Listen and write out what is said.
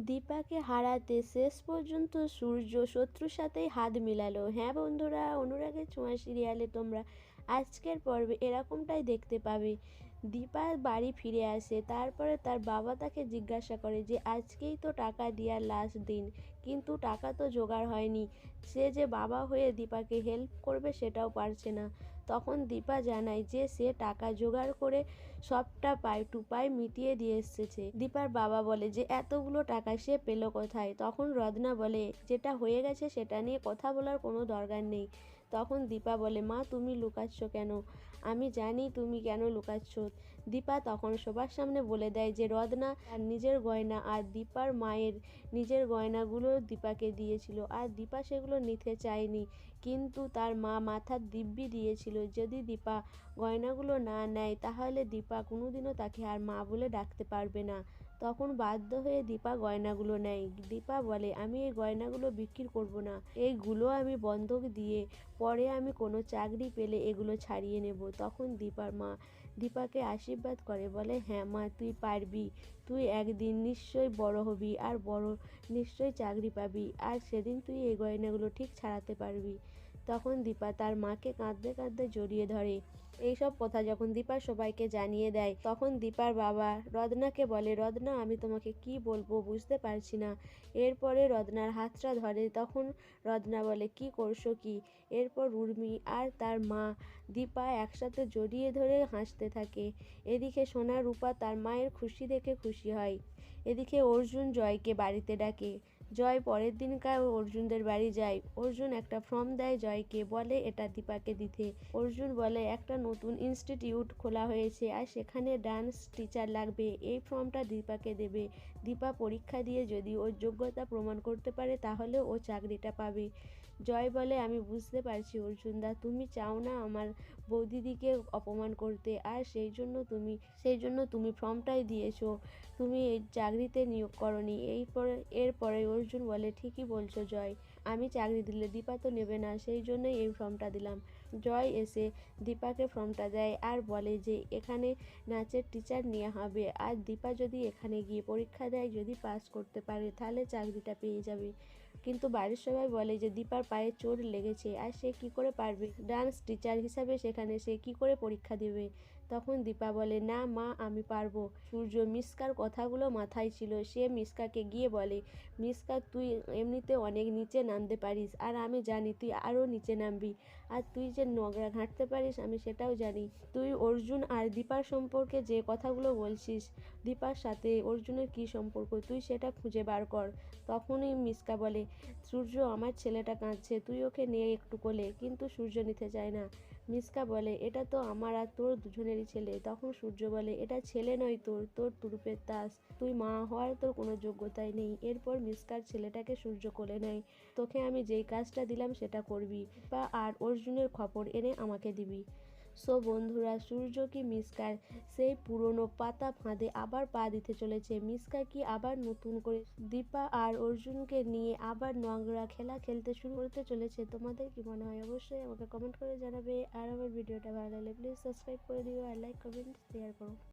দীপাকে হারাতে শেষ পর্যন্ত সূর্য শত্রুর সাথেই হাত মিলালো। হ্যাঁ বন্ধুরা, অনুরাগের ছোঁয়া সিরিয়ালে তোমরা আজকের পর্বে এরকমটাই দেখতে পাবে। দীপা বাড়ি ফিরে আসে, তারপরে তার বাবা তাকে জিজ্ঞাসা করে যে, আজকেই তো টাকা দেওয়ার লাস্ট দিন, কিন্তু টাকা তো জোগাড় হয়নি। সে যে বাবা হয়ে দীপাকে হেল্প করবে সেটাও পারছে না। তখন দীপা জানায় যে, সে টাকা জোগাড় করে সবটা পায়, টুপায় মিটিয়ে দিয়ে এসেছে। দীপার বাবা বলে যে, এতগুলো টাকা সে পেল কোথায়? তখন রদনা বলে, যেটা হয়ে গেছে সেটা নিয়ে কথা বলার কোনো দরকার নেই। তখন দীপা বলে, মা, তুমি লুকাচ্ছ কেন? আমি জানি তুমি কেন লুকাচ্ছ। দীপা তখন সবার সামনে বলে দেয় যে রত্না আর নিজের গয়না আর দীপার মায়ের নিজের গয়নাগুলো দীপাকে দিয়েছিল। আর দীপা সেগুলো নিতে চায়নি, কিন্তু তার মা মাথার দিব্যি দিয়েছিল। যদি দীপা গয়নাগুলো না নেয়, তাহলে দীপা কোনোদিনও তাকে আর মা বলে ডাকতে পারবে না। তখন বাধ্য হয়ে দীপা গয়নাগুলো নেয়। দীপা বলে, আমি এই গয়নাগুলো বিক্রি করব না। এইগুলো আমি বন্ধক দিয়ে পরে আমি কোনো চাকরি পেলে এগুলো ছাড়িয়ে নেব। তখন দীপার মা দীপাকে আশীর্বাদ করে, বলে হ্যাঁ মা, তুই পারবি। তুই একদিন নিশ্চয়ই বড় হবি আর বড় নিশ্চয়ই চাকরি পাবি। আর সেদিন তুই এই গয়নাগুলো ঠিক ছাড়াতে পারবি। তখন দীপা তার মাকে কাঁদতে কাঁদতে জড়িয়ে ধরে। এইসব কথা যখন দীপা সবাইকে জানিয়ে দেয়, তখন দীপার বাবা রদনাকে বলে, রদনা, আমি তোমাকে কি বলব বুঝতে পারছি না। এরপরে রদনার হাতটা ধরে, তখন রদনা বলে, কি করছ কি? এরপর উর্মি আর তার মা দীপা একসাথে জড়িয়ে ধরে হাসতে থাকে। এদিকে সোনা, রূপা তার মায়ের খুশি দেখে খুশি হয়। এদিকে অর্জুন জয়কে বাড়িতে ডাকে। জয় পরের দিনকার অর্জুনদের বাড়ি যায় অর্জুন একটা ফর্ম দেয়, জয়কে বলে, এটা দীপাকে দিতে। অর্জুন বলে, একটা নতুন ইনস্টিটিউট খোলা হয়েছে আর সেখানে ডান্স টিচার লাগবে। এই ফর্মটা দীপাকে দেবে। দীপা পরীক্ষা দিয়ে যদি ওর যোগ্যতা প্রমাণ করতে পারে তাহলে ও চাকরিটা পাবে। জয় বলে আমি বুঝতে পারছি, অর্জুনদা। তুমি চাও না আমার বৌদিদিকে অপমান করতে? আর সেই জন্য তুমি, সেই জন্য তুমি ফর্মটাই দিয়েছ। তুমি চাকরিতে নিয়োগ করনি। এই পরে, এরপরে অর্জুন বলে, ঠিকই বলছো, জয়। আমি চাকরি দিলে দীপা তো নেবে না, সেই জন্যই এই ফর্মটা দিলাম। জয় এসে দীপাকে ফর্মটা দেয় আর বলে যে, এখানে নাচের টিচার নেওয়া হবে। আর দীপা যদি এখানে গিয়ে পরীক্ষা দেয়, যদি পাস করতে পারে, তাহলে চাকরিটা পেয়ে যাবে। কিন্তু বাড়ির সবাই বলে যে, দীপার পায়ে চোট লেগেছে, আর সে কি করে পারবে? ডান্স টিচার হিসাবে সেখানে সে কি করে পরীক্ষা দেবে? তখন দীপা বলে, না মা, আমি পারব। সূর্য মিসকার কথাগুলো মাথায় ছিল। সে মিসকাকে গিয়ে বলে, মিসকা, তুই এমনিতে অনেক নিচে নামতে পারিস। আর আমি জানি তুই আরও নিচে নামবি। আর তুই যে নগরা ঘাঁটতে পারিস, আমি সেটাও জানি। তুই অর্জুন আর দীপার সম্পর্কে যে কথাগুলো বলছিস, দীপার সাথে অর্জুনের কি সম্পর্ক, তুই সেটা খুঁজে বার কর। তখনই মিসকা বলে, সূর্য, আমার ছেলেটা কাঁদছে, তুই ওকে নিয়ে একটু কোলে। কিন্তু সূর্য নিতে চায় না। মিসকা বলে, এটা তো আমার আর তোর দুজনেরই ছেলে। তখন সূর্য বলে, এটা ছেলে নয় তোর তোর তুরুপের তাস। তুই মা হওয়ার তোর কোনো যোগ্যতাই নেই। এরপর মিসকার ছেলেটাকে সূর্য কোলে নেয়, তোকে আমি যেই কাজটা দিলাম সেটা করবি বা আর অর্জুনের খবর এনে আমাকে দিবি। সো বন্ধুরা, সূর্য কি মিসকার? সেই পুরনো পাতা ফাঁদে আবার পা দিতে চলেছে। মিসকা কি আবার নতুন করে দীপা আর অর্জুনকে নিয়ে আবার নোংরা খেলা খেলতে শুরু করতে চলেছে? তোমাদের কি মনে হয়? অবশ্যই আমাকে কমেন্ট করে জানাবে। আর আমার ভিডিওটা ভালো লাগলে প্লিজ সাবস্ক্রাইব করে দিও আর লাইক কমেন্ট শেয়ার করো।